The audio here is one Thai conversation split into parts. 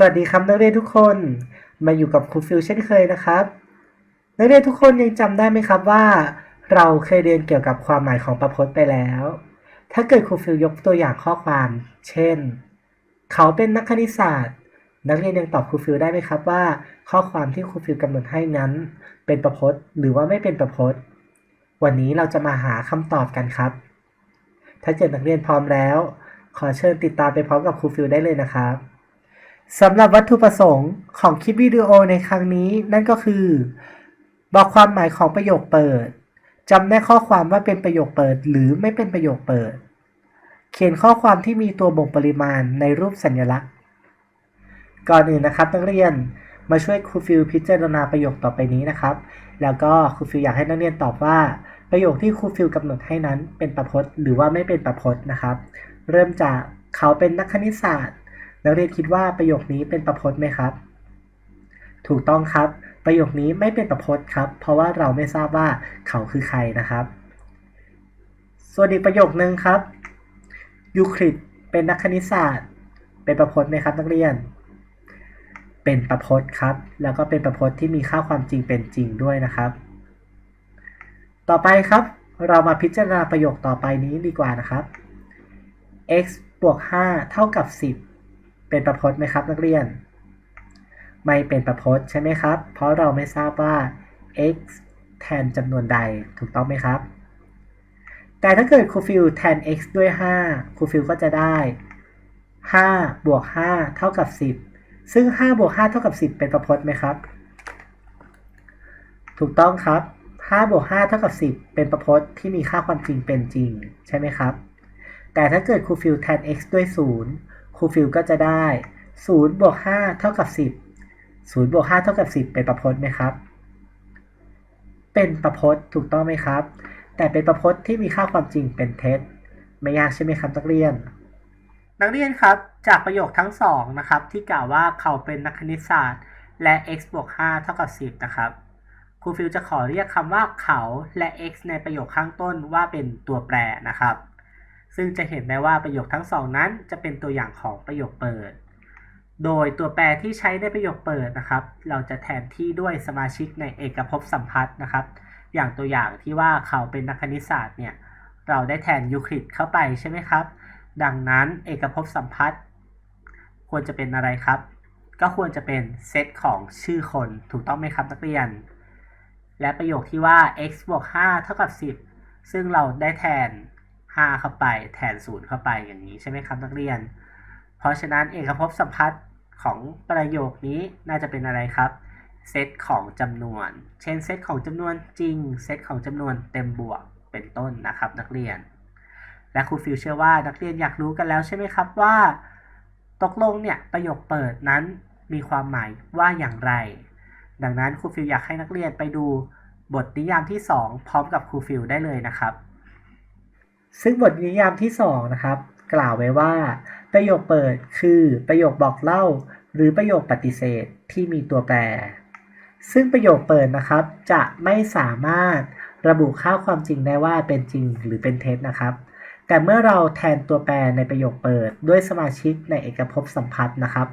สวัสดีครับนักเรียนทุกคนมาอยู่กับครูฟิลเช่นเคยนะครับ นักเรียนทุกคนยังจำได้ไหมครับว่า เราเคยเรียนเกี่ยวกับความหมายของประพจน์ไปแล้ว ถ้าเกิดครูฟิลยกตัวอย่างข้อความ เช่น เขาเป็นนักคณิตศาสตร์ นักเรียนยังตอบครูฟิลได้ไหมครับว่า ข้อความที่ครูฟิลกำหนดให้นั้น เป็นประพจน์ หรือว่าไม่เป็นประพจน์ วันนี้เราจะมาหาคำตอบกันครับ ถ้าเกิดนักเรียนพร้อมแล้ว ขอเชิญติดตามไปพร้อมกับครูฟิลได้เลยนะครับ สำหรับวัตถุประสงค์ของคลิปวิดีโอในครั้งนี้ นั่นก็คือ บอกความหมายของประโยคเปิดจำแนกข้อความว่าเป็นประโยคเปิด หรือไม่เป็นประโยคเปิด เขียนข้อความที่มีตัวบ่งปริมาณในรูปสัญลักษณ์ ก่อนอื่นนะครับนักเรียนมาช่วยครูฟิลพิจารณาประโยคต่อไปนี้นะครับ แล้วก็ครูฟิลอยากให้นักเรียนตอบว่า ประโยคที่ครูฟิลกำหนดให้นั้นเป็นประพจน์ หรือว่าไม่เป็นประพจน์นะครับ เริ่มจากเขาเป็นนักคณิตศาสตร์ นักเรียนคิดว่าประโยคนี้เป็นประพจน์ไหมครับ ถูกต้องครับ ประโยคนี้ไม่เป็นประพจน์ครับ เพราะว่าเราไม่ทราบว่าเขาคือใครนะครับ ส่วนอีกประโยคนึงครับ ยูคลิดเป็นนักคณิตศาสตร์ เป็นประพจน์ไหมครับนักเรียน เป็นประพจน์ครับ แล้วก็เป็นประพจน์ที่มีค่าความจริงเป็นจริงด้วยนะครับ ต่อไปครับ เรามาพิจารณาประโยคต่อไปนี้ดีกว่านะครับ x บวก5เท่ากับ 10 เป็นประพจน์ไหมครับนักเรียน ไม่เป็นประพจน์ใช่ไหมครับ เพราะเราไม่ทราบว่า x แทนจำนวนใดถูกต้องไหมครับ แต่ถ้าเกิดครูฟิลแทน x ด้วย 5ครูฟิลก็จะได้ 5 บวก 5 เท่ากับ 10 ซึ่ง 5 บวก 5 เท่ากับ 10 เป็นประพจน์ไหมครับ ถูกต้องครับ 5 บวก 5 เท่ากับ 10 เป็นประพจน์ที่มีค่าความจริงเป็นจริง ใช่ไหมครับ แต่ถ้าเกิดครูฟิลแทน x ด้วย 0 ครูฟิลก็จะได้0บวก5เท่ากับ 10 0บวก5เท่ากับ 10 เป็นประพจน์ไหมครับ เป็นประพจน์ถูกต้องไหมครับ แต่เป็นประพจน์ที่มีค่าความจริงเป็นเท็จ ไม่ยากใช่ไหมครับนักเรียน นักเรียนครับจากประโยคทั้งสองนะครับที่กล่าวว่าเขาเป็นนักคณิตศาสตร์ และ x บวก5เท่ากับ 10 นะครับครูฟิลจะขอเรียกคำว่าเขาและ x ในประโยคข้างต้นว่าเป็นตัวแปรนะครับ ซึ่งจะเห็นได้ว่าประโยคทั้งสองนั้นจะเป็นตัวอย่างของประโยคเปิด โดยตัวแปรที่ใช้ในประโยคเปิดนะครับ เราจะแทนที่ด้วยสมาชิกในเอกภพสัมพัทธ์นะครับ อย่างตัวอย่างที่ว่าเขาเป็นนักคณิตศาสตร์เนี่ย เราได้แทนยูคลิดเข้าไปใช่ไหมครับ ดังนั้นเอกภพสัมพัทธ์ควรจะเป็นอะไรครับ ก็ควรจะเป็นเซตของชื่อคนถูกต้องไหมครับนักเรียน และประโยคที่ว่า x บวก5เท่ากับ 10 ซึ่งเราได้แทน 5 เข้าไป แทน 0 เข้าไปอย่างนี้ใช่ไหมครับนักเรียน เพราะฉะนั้นเอกภพสัมพัทธ์ของประโยคนี้น่าจะเป็นอะไรครับเซตของจำนวน เช่นเซตของจำนวนจริง เซตของจำนวนเต็มบวกเป็นต้นนะครับนักเรียน และครูฟิลเชื่อว่านักเรียนอยากรู้กันแล้วใช่ไหมครับว่า ตกลงเนี่ยประโยคเปิดนั้นมีความหมายว่าอย่างไร ดังนั้นครูฟิลอยากให้นักเรียนไปดูบทนิยามที่ 2 พร้อมกับครูฟิลได้เลยนะครับ ซึ่งบทนิยามที่2นะครับ กล่าวไว้ว่า ประโยคเปิดคือประโยคบอกเล่า หรือประโยคปฏิเสธที่มีตัวแปร ซึ่งประโยคเปิดนะครับ จะไม่สามารถระบุค่าความจริงได้ว่าเป็นจริงหรือเป็นเท็จนะครับ แต่เมื่อเราแทนตัวแปรในประโยคเปิด ด้วยสมาชิกในเอกภพสัมพัทธ์นะครับ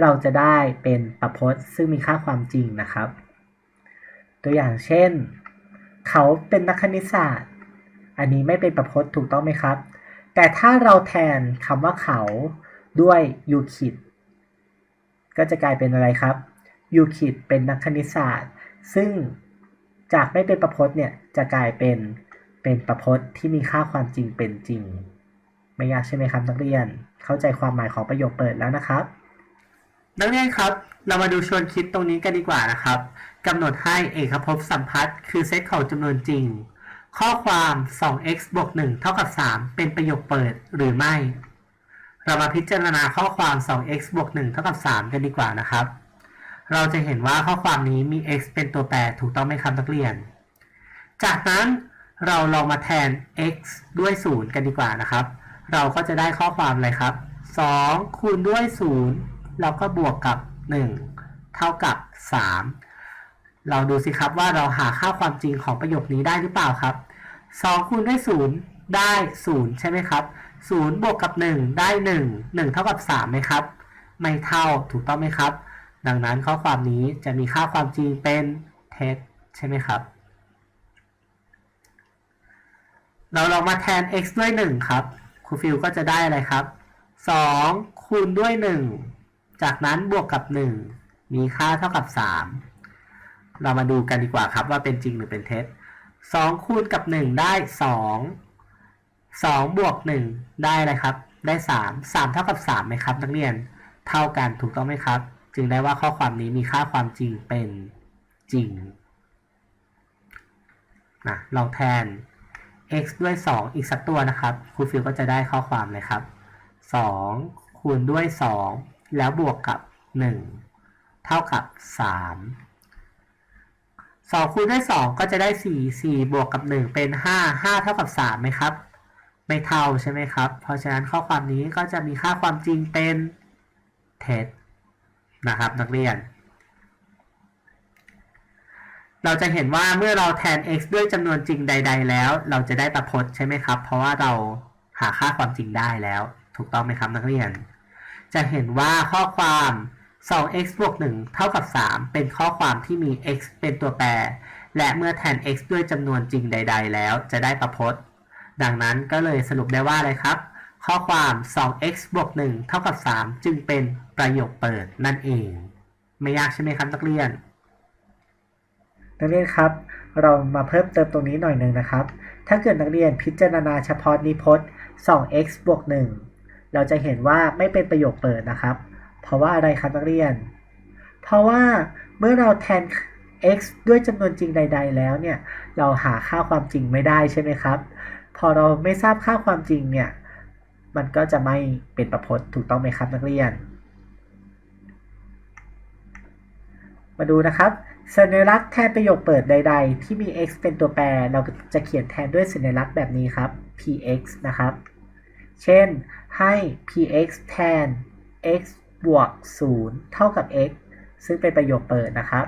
เราจะได้เป็นประพจน์ซึ่งมีค่าความจริงนะครับ ตัวอย่างเช่น เขาเป็นนักคณิตศาสตร์ อันนี้ไม่เป็นประพจน์ถูกต้องไหมครับ แต่ถ้าเราแทนคำว่าเขาด้วยยูคิดก็จะกลายเป็นอะไรครับยูคิดเป็นนักคณิตศาสตร์ ซึ่งจากไม่เป็นประพจน์เนี่ยจะกลายเป็นเป็นประพจน์ที่มีค่าความจริงเป็นจริง ไม่ยากใช่ไหมครับนักเรียน เข้าใจความหมายของประโยคเปิดแล้วนะครับ นักเรียนครับ เรามาดูชวนคิดตรงนี้กันดีกว่านะครับกำหนดให้เอกภพสัมพัทธ์คือเซตของจำนวนจริง ข้อความ 2x บวก1เท่ากับ 3 เป็นประโยคเปิดหรือไม่ เรามาพิจารณาข้อความ 2x บวก1เท่ากับ 3 กันดีกว่านะครับ เราจะเห็นว่าข้อความนี้มี x เป็นตัวแปรถูกต้องไหมครับนักเรียน จากนั้นเราลองมาแทน x ด้วย 0 กันดีกว่านะครับ เราก็จะได้ข้อความอะไรครับ 2 คูณด้วย0เราก็บวกกับ 1 เท่ากับ 3 เราดูสิครับว่าเราหาค่าความจริงของประโยคนี้ได้หรือเปล่าครับ 2คูณด้วย0ได้0ใช่ไหมครับ0บวกกับ 1 ได้ 1 1 เท่ากับ3ไหมครับ ไม่เท่าถูกต้องไหมครับ ดังนั้นข้อความนี้จะมีค่าความจริงเป็นเท็จใช่ไหมครับ เราลองมาแทน x ด้วย 1 ครับครูฟิลก็จะได้อะไรครับ 2 คูณด้วย 1 จากนั้นบวกกับ 1 มีค่าเท่ากับ 3 เรามาดูกันดีกว่าครับว่าเป็นจริงหรือเป็นเท็จ 2คูณกับ1ได้2 2บวก1ได้อะไรครับ ได้3 3เท่ากับ3ไหมครับ นักเรียนเท่ากันถูกต้องไหมครับ จึงได้ว่าข้อความนี้มีค่าความจริงเป็นจริงนะลองแทน x ด้วย 2 อีกสักตัวนะครับครูฟิลก็จะได้ข้อความเลยครับ 2 คูณด้วย 2 แล้วบวกกับ 1 เท่ากับ 3 2คูณด้วย2ก็จะได้4 4บวกกับ1เป็น5 5เท่ากับ3ไหมครับ ไม่เท่าใช่ไหมครับ เพราะฉะนั้นข้อความนี้ก็จะมีค่าความจริงเป็นเท็จนะครับนักเรียน เราจะเห็นว่าเมื่อเราแทน x ด้วยจำนวนจริงใด ๆ แล้ว เราจะได้ประพจน์ใช่ไหมครับ เพราะว่าเราหาค่าความจริงได้แล้ว ถูกต้องไหมครับนักเรียน จะเห็นว่าข้อความ 2x บวก1เท่ากับ 3 เป็นข้อความที่มี x เป็นตัวแปร และเมื่อแทน x ด้วยจำนวนจริงใด ๆ แล้วจะได้ประพจน์ ดังนั้นก็เลยสรุปได้ว่าอะไรครับ ข้อความ 2x บวก1เท่ากับ 3 จึงเป็นประโยคเปิดนั่นเอง ไม่ยากใช่ไหมครับนักเรียน นักเรียนครับ เรามาเพิ่มเติมตรงนี้หน่อยหนึ่งนะครับ ถ้าเกิดนักเรียนพิจารณาเฉพาะนิพจน์ 2x บวก1เราจะเห็นว่าไม่เป็นประโยคเปิดนะครับ เพราะว่าอะไรครับนักเรียน เพราะว่าเมื่อเราแทน x ด้วยจำนวนจริงใด ๆ แล้วเนี่ย เราหาค่าความจริงไม่ได้ใช่ไหมครับ พอเราไม่ทราบค่าความจริงเนี่ย มันก็จะไม่เป็นประพจน์ถูกต้องไหมครับนักเรียน มาดูนะครับสัญลักษณ์แทนประโยคเปิดใด ๆ ที่มี x เป็นตัวแปร เราจะเขียนแทนด้วยสัญลักษณ์แบบนี้ครับ px นะครับ เช่นให้ px แทน x บวก 0 เท่ากับ x ซึ่งเป็นประโยคเปิดนะครับ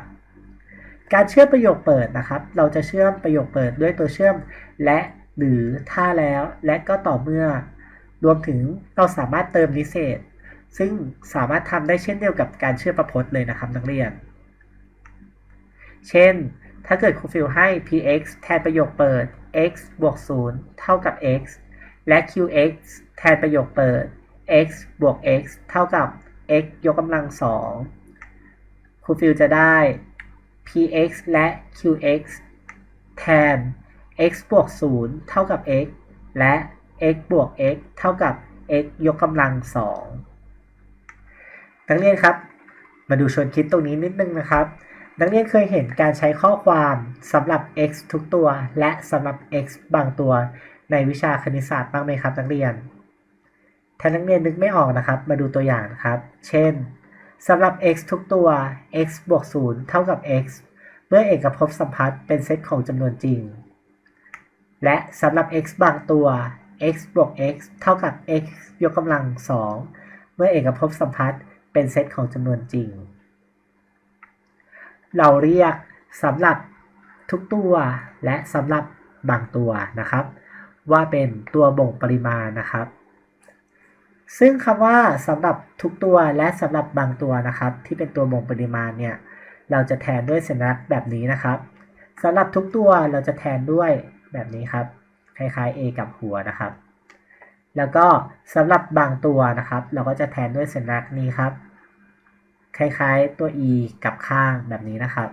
การเชื่อมประโยคเปิดนะครับ เราจะเชื่อมประโยคเปิดด้วยตัวเชื่อมและหรือถ้าแล้วและก็ต่อเมื่อ รวมถึงเราสามารถเติมนิเศษ ซึ่งสามารถทำได้เช่นเดียวกับการเชื่อมประพจน์เลยนะครับนักเรียน เช่น ถ้าเกิดครูฟิลให้ px แทนประโยคเปิด x บวก 0 เท่ากับ x และ qx แทนประโยคเปิด x บวก x เท่ากับ x ยกกำลัง2ครูฟิลจะได้ px และ qx แทน x บวก 0 เท่ากับ x และ x บวก x เท่ากับ x ยกกำลัง2นักเรียนครับ มาดูชวนคิดตรงนี้นิดนึงนะครับ นักเรียนเคยเห็นการใช้ข้อความสำหรับ x ทุกตัว และสำหรับ x บางตัวในวิชาคณิตศาสตร์บ้างไหมครับ นักเรียน ถ้านักเรียนนึกไม่ออกนะครับ มาดูตัวอย่างนะครับ เช่นสำหรับ x ทุกตัว x บวก 0 เท่ากับ x เมื่อเอกภพสัมพัทธ์เป็นเซตของจำนวนจริง และสำหรับ x บางตัว x บวก x เท่ากับ x ยกกำลัง 2 เมื่อเอกภพสัมพัทธ์เป็นเซตของจำนวนจริง เราเรียกสำหรับทุกตัวและสำหรับบางตัวนะครับ ว่าเป็นตัวบ่งปริมาณนะครับ ซึ่งคำว่าสำหรับทุกตัวและสำหรับบางตัวนะครับ ที่เป็นตัวบ่งปริมาณเนี่ยเราจะแทนด้วยสัญลักษณ์แบบนี้นะครับสำหรับทุกตัวเราจะแทนด้วยแบบนี้ครับคล้ายๆ a กับหัวนะครับ แล้วก็สำหรับบางตัวนะครับ เราก็จะแทนด้วยสัญลักษณ์นี้ครับ คล้ายๆตัว e กับข้างแบบนี้นะครับ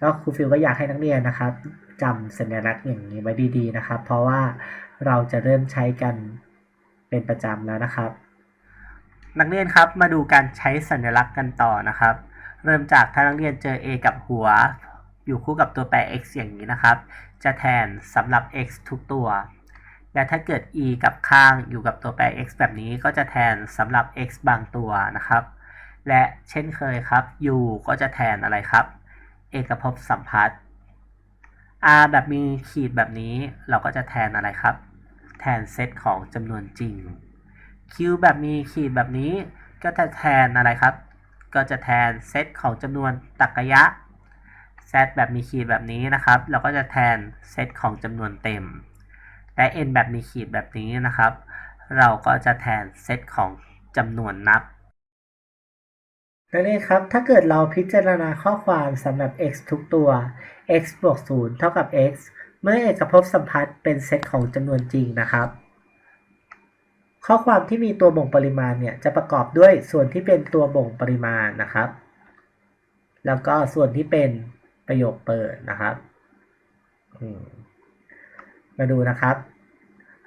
ก็ครูฟิลก็อยากให้นักเรียนนะครับจำสัญลักษณ์อย่างนี้ไว้ดีๆนะครับ เพราะว่าเราจะเริ่มใช้กัน เป็นประจำแล้วนะครับ นักเรียนครับมาดูการใช้สัญลักษณ์กันต่อนะครับ เริ่มจากถ้านักเรียนเจอ a กับหัว อยู่คู่กับตัวแปร x อย่างนี้นะครับ จะแทนสำหรับ x ทุกตัว และถ้าเกิด e กับข้างอยู่กับตัวแปร x แบบนี้ก็จะแทนสำหรับ x บางตัวนะครับ และเช่นเคยครับ u ก็จะแทนอะไรครับ เอกภพสัมพัทธ์ r แบบมีขีดแบบนี้เราก็จะแทนอะไรครับ ทนเซตของจำนวนจริง q แบบมีขีดแบบนี้ก็จะแทนอะไรครับ ก็จะแทนเซตของจำนวนตรรกะ z แบบมีขีดแบบนี้นะครับ เราก็จะแทนเซตของจำนวนเต็ม และ n แบบมีขีดแบบนี้นะครับ เราก็จะแทนเซตของจำนวนนับนักเรียนครับ ถ้าเกิดเราพิจารณาข้อความสำหรับ x ทุกตัว x บวก0เท่ากับ x เมื่อเอกภพสัมพัทธ์เป็นเซตของจำนวนจริงนะครับ ข้อความที่มีตัวบ่งปริมาณเนี่ยจะประกอบด้วยส่วนที่เป็นตัวบ่งปริมาณนะครับ แล้วก็ส่วนที่เป็นประโยคเปิดนะครับมาดูนะครับ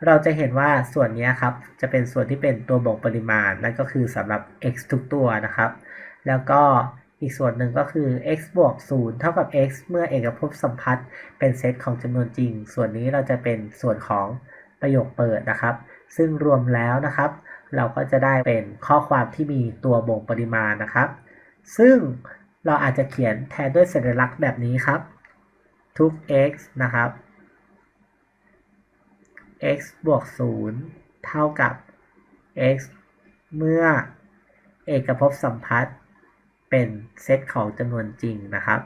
เราจะเห็นว่าส่วนนี้ครับ จะเป็นส่วนที่เป็นตัวบ่งปริมาณ นั่นก็คือสำหรับ x ทุกตัวนะครับ แล้วก็ อีกส่วนหนึ่งก็คือ x บวก 0 เท่ากับ x เมื่อเอกภพสัมพัทธ์เป็นเซตของจำนวนจริง ส่วนนี้เราจะเป็นส่วนของประโยคเปิดนะครับ ซึ่งรวมแล้วนะครับ เราก็จะได้เป็นข้อความที่มีตัวบ่งปริมาณนะครับ ซึ่งเราอาจจะเขียนแทนด้วยสัญลักษณ์แบบนี้ครับ ทุก x นะครับ x บวก 0 เท่ากับ x เมื่อเอกภพสัมพัทธ์ เป็นเซตของจำนวนจริงนะครับ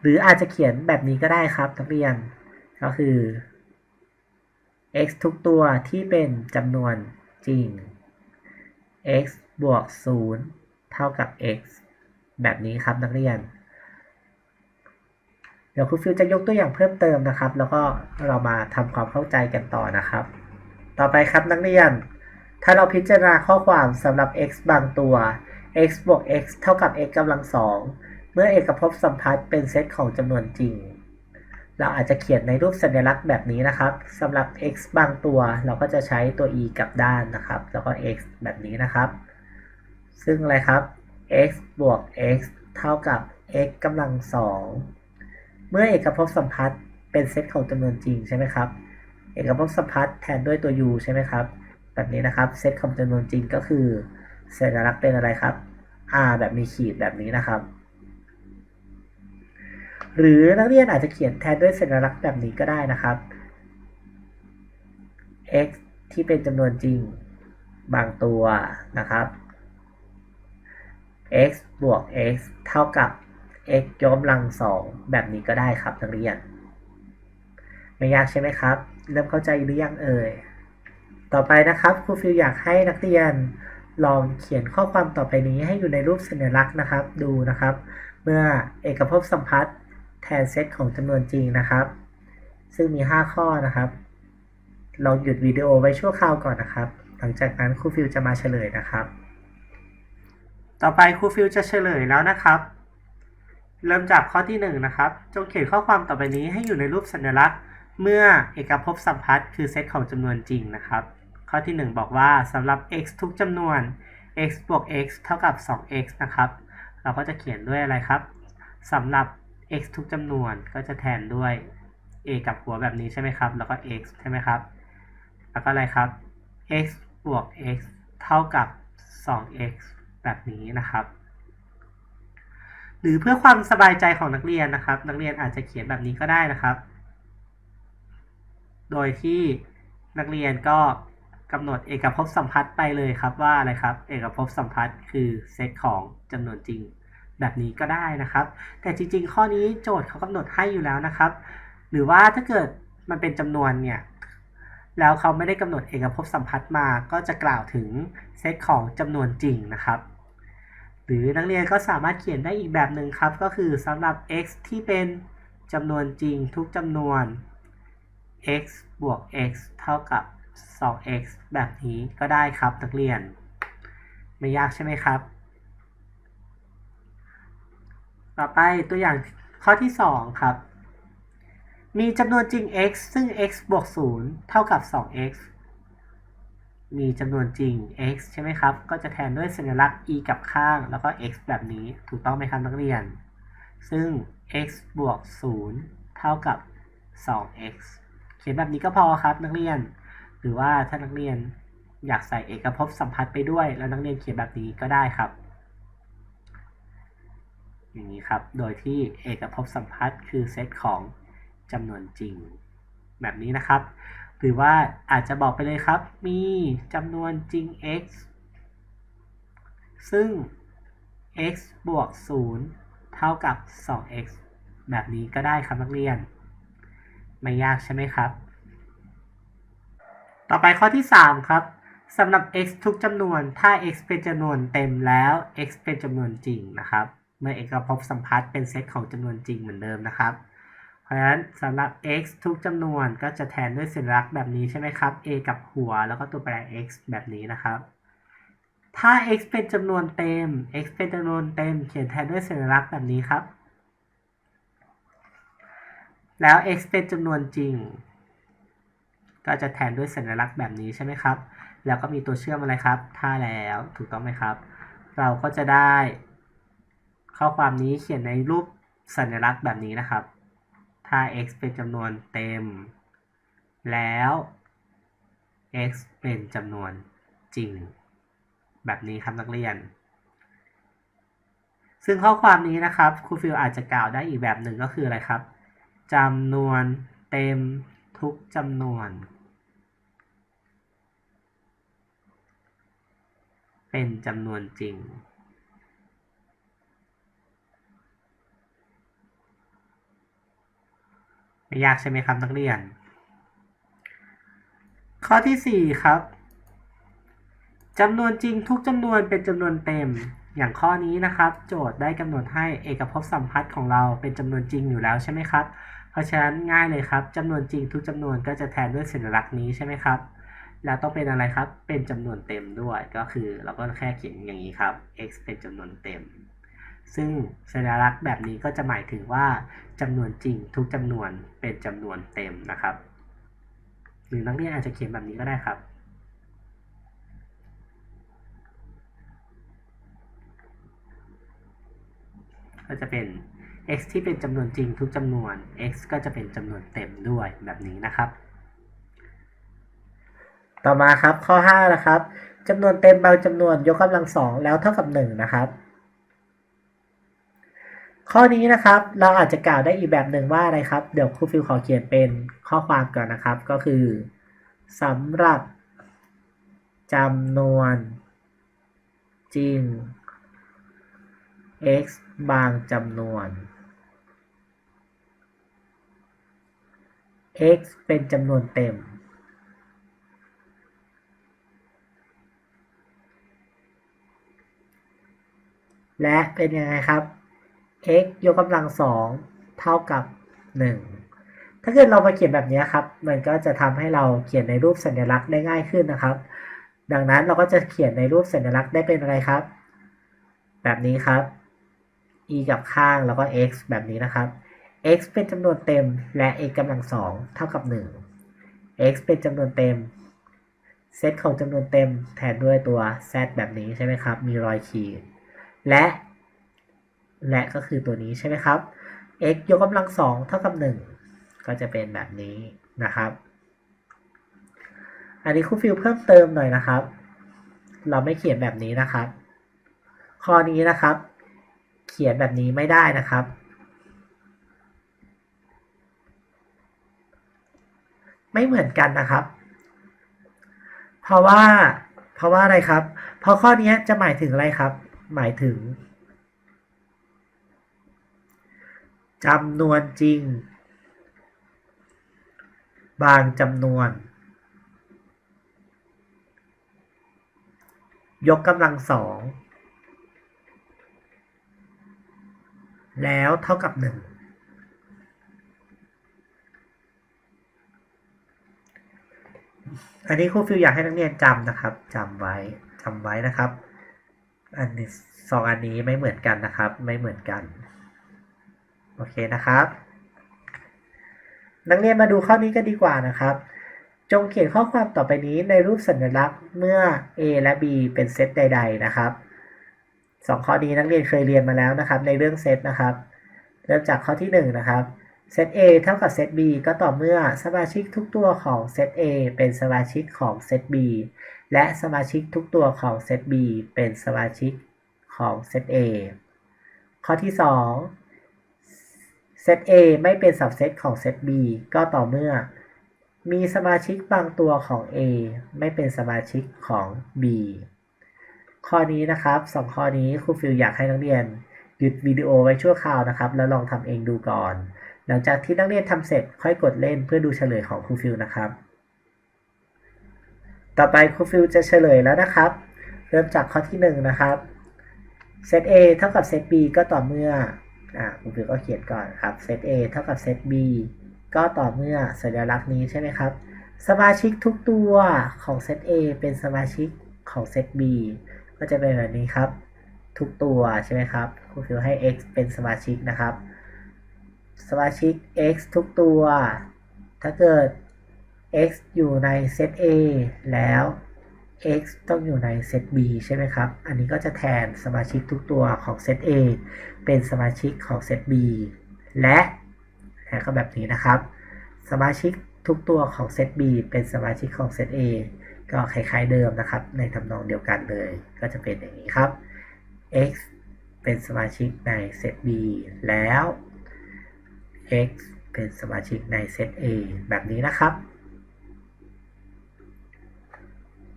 หรืออาจจะเขียนแบบนี้ก็ได้ครับนักเรียนก็คือ x ทุกตัวที่เป็นจำนวนจริง x บวก 0 เท่ากับ x แบบนี้ครับนักเรียน เดี๋ยวครูฟิวจะยกตัวอย่างเพิ่มเติมนะครับ แล้วก็เรามาทำความเข้าใจกันต่อนะครับ ต่อไปครับนักเรียน ถ้าเราพิจารณาข้อความสำหรับ x บางตัว x บวก x เท่ากับ x กำลังสองเมื่อเอกภพสัมพัทธ์เป็นเซตของจำนวนจริง เราอาจจะเขียนในรูปสัญลักษณ์แบบนี้นะครับสำหรับ x บางตัวเราก็จะใช้ตัว e กลับด้านนะครับ แล้วก็ x แบบนี้นะครับ ซึ่งอะไรครับ x บวก x เท่ากับ x กำลังสองเมื่อเอกภพสัมพัทธ์เป็นเซตของจำนวนจริงใช่ไหมครับ เอกภพสัมพัทธ์แทนด้วยตัว u ใช่ไหมครับ แบบนี้นะครับ เซตของจำนวนจริงก็คือ สัญลักษณ์เป็นอะไรครับ r แบบมีขีดแบบนี้นะครับ หรือนักเรียนอาจจะเขียนแทนด้วยสัญลักษณ์แบบนี้ก็ได้นะครับ x ที่เป็นจำนวนจริงบางตัวนะครับ x บวก x เท่ากับ x ยกกำลังสองแบบนี้ก็ได้ครับนักเรียน ไม่ยากใช่ไหมครับ เริ่มเข้าใจหรือยังเอ่ย ต่อไปนะครับครูฟิวอยากให้นักเรียน ลองเขียนข้อความต่อไปนี้ให้อยู่ในรูปสัญลักษณ์นะครับ ดูนะครับ เมื่อเอกภพสัมพัทธ์แทนเซตของจำนวนจริงนะครับ ซึ่งมี 5 ข้อนะครับลองหยุดวิดีโอไว้ชั่วคราวก่อนนะครับ หลังจากนั้นครูฟิวจะมาเฉลยนะครับ ต่อไปครูฟิวจะเฉลยแล้วนะครับ เริ่มจากข้อที่1นงนะครับ จงเขียนข้อความต่อไปนี้ให้อยู่ในรูปสัญลักษณ์ เมื่อเอกภพสัมพัทธ์คือเซตของจำนวนจริงนะครับ ข้อที่ 1 บอกว่าสำหรับ x ทุกจำนวน x บวก x เท่ากับ 2x นะครับ เราก็จะเขียนด้วยอะไรครับสำหรับ x ทุกจำนวนก็จะแทนด้วย a กับหัวแบบนี้ใช่ไหมครับ แล้วก็ x ใช่ไหมครับ แล้วก็อะไรครับ x บวก x เท่ากับ 2x แบบนี้นะครับ หรือเพื่อความสบายใจของนักเรียนนะครับ นักเรียนอาจจะเขียนแบบนี้ก็ได้นะครับ โดยที่นักเรียนก็ กำหนดเอกภพสัมพัทธ์ไปเลยครับว่าอะไรครับ เอกภพสัมพัทธ์คือเซตของจำนวนจริง แบบนี้ก็ได้นะครับ แต่จริง ๆ ข้อนี้โจทย์เขากำหนดให้อยู่แล้วนะครับ หรือว่าถ้าเกิดมันเป็นจำนวนเนี่ยแล้วเขาไม่ได้กำหนดเอกภพสัมพัทธ์มาก็จะกล่าวถึงเซตของจำนวนจริงนะครับ หรือนักเรียนก็สามารถเขียนได้อีกแบบหนึ่งครับ ก็คือสำหรับ x ที่เป็นจำนวนจริงทุกจำนวน x บวก x เท่ากับ 2x แบบนี้ก็ได้ครับนักเรียน ไม่ยากใช่ไหมครับ ต่อไปตัวอย่างข้อที่ 2 ครับ มีจำนวนจริง x ซึ่ง x บวก 0 เท่ากับ 2x มีจำนวนจริง x ใช่ไหมครับ ก็จะแทนด้วยสัญลักษณ์ e กับข้าง แล้วก็ x แบบนี้ ถูกต้องไหมครับนักเรียน ซึ่ง x บวก 0 เท่ากับ 2x เขียนแบบนี้ก็พอครับนักเรียน รือว่าถ้านักเรียนอยากใส่เอกภพสัมพัทธ์ไปด้วย แล้วนักเรียนเขียนแบบนี้ก็ได้ครับ อย่างนี้ครับ โดยที่เอกภพสัมพัทธ์คือเซตของจำนวนจริง แบบนี้นะครับ หรือว่าอาจจะบอกไปเลยครับ มีจำนวนจริง x ซึ่ง x บวก 0 เท่ากับ 2x แบบนี้ก็ได้ครับนักเรียน ไม่ยากใช่ไหมครับ ต่อไปข้อที่ 3 ครับสำหรับ x ทุกจำนวนถ้า x เป็นจำนวนเต็มแล้ว x เป็นจำนวนจริงนะครับ เมื่อเอกภพสัมพัทธ์เป็นเซตของจำนวนจริงเหมือนเดิมนะครับ เพราะฉะนั้นสำหรับ x ทุกจำนวนก็จะแทนด้วยสัญลักษณ์แบบนี้ใช่ไหมครับ a กับหัวแล้วก็ตัวแปร x แบบนี้นะครับ ถ้า x เป็นจำนวนเต็ม x เป็นจำนวนเต็ม เขียนแทนด้วยสัญลักษณ์แบบนี้ครับ แล้ว x เป็นจำนวนจริง ก็จะแทนด้วยสัญลักษณ์แบบนี้ใช่ไหมครับ แล้วก็มีตัวเชื่อมอะไรครับถ้าแล้วถูกต้องไหมครับ เราก็จะได้ ข้อความนี้เขียนในรูปสัญลักษณ์แบบนี้นะครับ ถ้า x เป็นจำนวนเต็ม แล้ว x เป็นจำนวนจริง แบบนี้ครับนักเรียน ซึ่งข้อความนี้นะครับครูฟิลอาจจะกล่าวได้อีกแบบหนึ่งก็คืออะไรครับจำนวนเต็มทุกจำนวน เป็นจำนวนจริงไม่ยากใช่ไหมครับนักเรียน ข้อที่ 4 ครับจำนวนจริงทุกจำนวนเป็นจำนวนเต็ม อย่างข้อนี้นะครับ โจทย์ได้กำหนดให้เอกภพสัมพัทธ์ของเราเป็นจำนวนจริงอยู่แล้วใช่ไหมครับ เพราะฉะนั้นง่ายเลยครับจำนวนจริงทุกจำนวนก็จะแทนด้วยสัญลักษณ์นี้ใช่ไหมครับ แล้วต้องเป็นอะไรครับ เป็นจำนวนเต็มด้วย ก็คือเราก็แค่เขียนอย่างนี้ครับ x เป็นจำนวนเต็ม ซึ่งสัญลักษณ์แบบนี้ก็จะหมายถึงว่าจำนวนจริงทุกจำนวนเป็นจำนวนเต็มนะครับ หรือนักเรียนอาจจะเขียนแบบนี้ก็ได้ครับก็จะเป็น x ที่เป็นจำนวนจริงทุกจำนวน x ก็จะเป็นจำนวนเต็มด้วยแบบนี้นะครับ ต่อมาครับข้อ5นะครับจำนวนเต็มบางจำนวนยกกำลังสองแล้วเท่ากับ1นะครับข้อนี้นะครับเราอาจจะกล่าวได้อีกแบบหนึ่งว่าอะไรครับ เดี๋ยวครูฟิลขอเขียนเป็นข้อความก่อนนะครับ ก็คือสำหรับจำนวนจริง x บางจำนวน x เป็นจำนวนเต็ม และเป็นยังไงครับ x ยกกำลังสองเท่ากับ 1 ถ้าเกิดเรามาเขียนแบบนี้ครับ มันก็จะทำให้เราเขียนในรูปสัญลักษณ์ได้ง่ายขึ้นนะครับ ดังนั้นเราก็จะเขียนในรูปสัญลักษณ์ได้เป็นอะไรครับ แบบนี้ครับ e กับข้างแล้วก็ x แบบนี้นะครับ x เป็นจำนวนเต็มและ x กำลังสองเท่ากับ 1 x เป็นจำนวนเต็มเซตของจำนวนเต็มแทนด้วยตัว z แบบนี้ใช่ไหมครับ มีรอยขีด และ และก็คือตัวนี้ใช่ไหมครับ x ยกกำลังสองเท่ากับ1ก็จะเป็นแบบนี้นะครับ อันนี้ครูฟิลเพิ่มเติมหน่อยนะครับ เราไม่เขียนแบบนี้นะครับ ข้อนี้นะครับ เขียนแบบนี้ไม่ได้นะครับ ไม่เหมือนกันนะครับ เพราะว่า เพราะว่าอะไรครับ เพราะข้อนี้จะหมายถึงอะไรครับ หมายถึงจำนวนจริง บางจำนวน ยกกำลังสองแล้วเท่ากับหนึ่งอันนี้ครูฟิลอยากให้นักเรียนจำนะครับจำไว้จำไว้นะครับ อันนี้สองอันนี้ไม่เหมือนกันนะครับ ไม่เหมือนกัน โอเคนะครับ นักเรียนมาดูข้อนี้กันดีกว่านะครับ จงเขียนข้อความต่อไปนี้ในรูปสัญลักษณ์เมื่อ a และ b เป็นเซตใด ๆ นะครับสองข้อนี้นักเรียนเคยเรียนมาแล้วนะครับ ในเรื่องเซตนะครับ เริ่มจากข้อที่1นงนะครับเซต A เท่ากับเซต B ก็ต่อเมื่อสมาชิกทุกตัวของเซต A เป็นสมาชิกของเซต B และสมาชิกทุกตัวของเซต B เป็นสมาชิกของเซต A ข้อที่ 2 เซต A ไม่เป็นสับเซตของเซต B ก็ต่อเมื่อ มีสมาชิกบางตัวของ A ไม่เป็นสมาชิกของ B ข้อนี้นะครับสองข้อนี้ครูฟิลอยากให้นักเรียนหยุดวิดีโอไว้ชั่วคราวนะครับ แล้วลองทำเองดูก่อน หลังจากที่นักเรียนทำเสร็จค่อยกดเล่นเพื่อดูเฉลยของครูฟิลนะครับ ต่อไปครูฟิลจะเฉลยแล้วนะครับ เริ่มจากข้อที่หนึ่งนะครับเซต A เท่ากับเซต B ก็ต่อเมื่ออ่าครูฟิลก็เขียนก่อนครับเซต A เท่ากับเซต B ก็ต่อเมื่อสัญลักษณ์นี้ใช่ไหมครับ สมาชิกทุกตัวของเซต A เป็นสมาชิกของเซต B ก็จะเป็นแบบนี้ครับ ทุกตัวใช่ไหมครับครูฟิลให้ x เป็นสมาชิกนะครับ สมาชิก x ทุกตัว ถ้าเกิด x อยู่ในเซต A แล้ว x ต้องอยู่ในเซต B ใช่ไหมครับ อันนี้ก็จะแทนสมาชิกทุกตัวของเซต A เป็นสมาชิกของเซต B และและก็แบบนี้นะครับ สมาชิกทุกตัวของเซต B เป็นสมาชิกของเซต A ก็คล้ายๆเดิมนะครับ ในทำนองเดียวกันเลย ก็จะเป็นอย่างนี้ครับ x เป็นสมาชิกในเซต B แล้ว x เป็นสมาชิกในเซต A แบบนี้นะครับ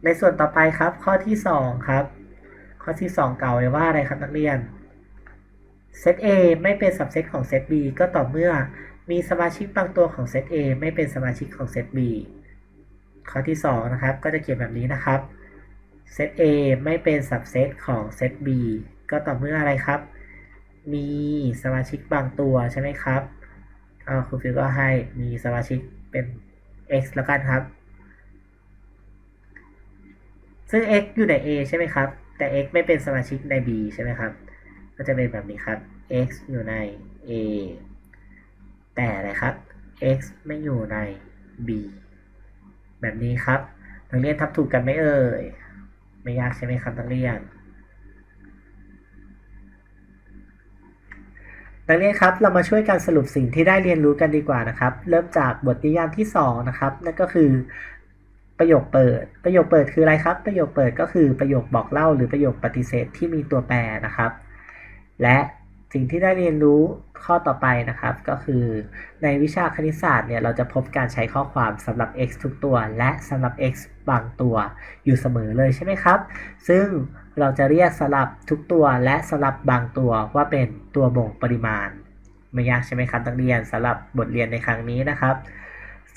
ในส่วนต่อไปครับ ข้อที่ 2 ครับ ข้อที่ 2 เก่าไว้ว่าอะไรครับนักเรียนเซต A ไม่เป็นสับเซตของเซต B ก็ต่อเมื่อมีสมาชิกบางตัวของเซต A ไม่เป็นสมาชิกของเซต B ข้อที่ 2 นะครับ ก็จะเขียนแบบนี้นะครับเซต A ไม่เป็นสับเซตของเซต B ก็ต่อเมื่ออะไรครับ มีสมาชิกบางตัวใช่ไหมครับอ่าครูฟิวก็ให้มีสมาชิกเป็น x แล้วกันครับ ซึ่ง x อยู่ใน a ใช่ไหมครับ แต่ x ไม่เป็นสมาชิกใน b ใช่ไหมครับ ก็จะเป็นแบบนี้ครับ x อยู่ใน a แต่อะไรครับ x ไม่อยู่ใน b แบบนี้ครับนักเรียนทับถูกกันไหมเอ่ย ไม่ยากใช่ไหมครับนักเรียนนักเรียนครับ เรามาช่วยกันสรุปสิ่งที่ได้เรียนรู้กันดีกว่านะครับ เริ่มจากบทนิยามที่ 2 นะครับ นั่นก็คือ ประโยคเปิด ประโยคเปิดคืออะไรครับ ประโยคเปิดก็คือประโยคบอกเล่าหรือประโยคปฏิเสธที่มีตัวแปรนะครับ และสิ่งที่ได้เรียนรู้ข้อต่อไปนะครับ ก็คือในวิชาคณิตศาสตร์เนี่ยเราจะพบการใช้ข้อความสำหรับ x ทุกตัว และสำหรับ x บางตัวอยู่เสมอเลยใช่ไหมครับ ซึ่งเราจะเรียกสลับทุกตัวและสลับบางตัวว่าเป็นตัวบ่งปริมาณ ไม่ยากใช่ไหมครับนักเรียนสำหรับบทเรียนในครั้งนี้นะครับ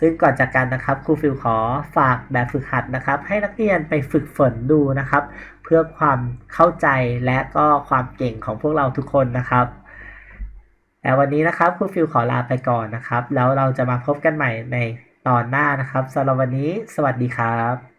ซึ่งก่อนจากกันนะครับครูฟิลขอฝากแบบฝึกหัดนะครับ ให้นักเรียนไปฝึกฝนดูนะครับ เพื่อความเข้าใจและก็ความเก่งของพวกเราทุกคนนะครับแต่วันนี้นะครับครูฟิลขอลาไปก่อนนะครับ แล้วเราจะมาพบกันใหม่ในตอนหน้านะครับสำหรับวันนี้ สวัสดีครับ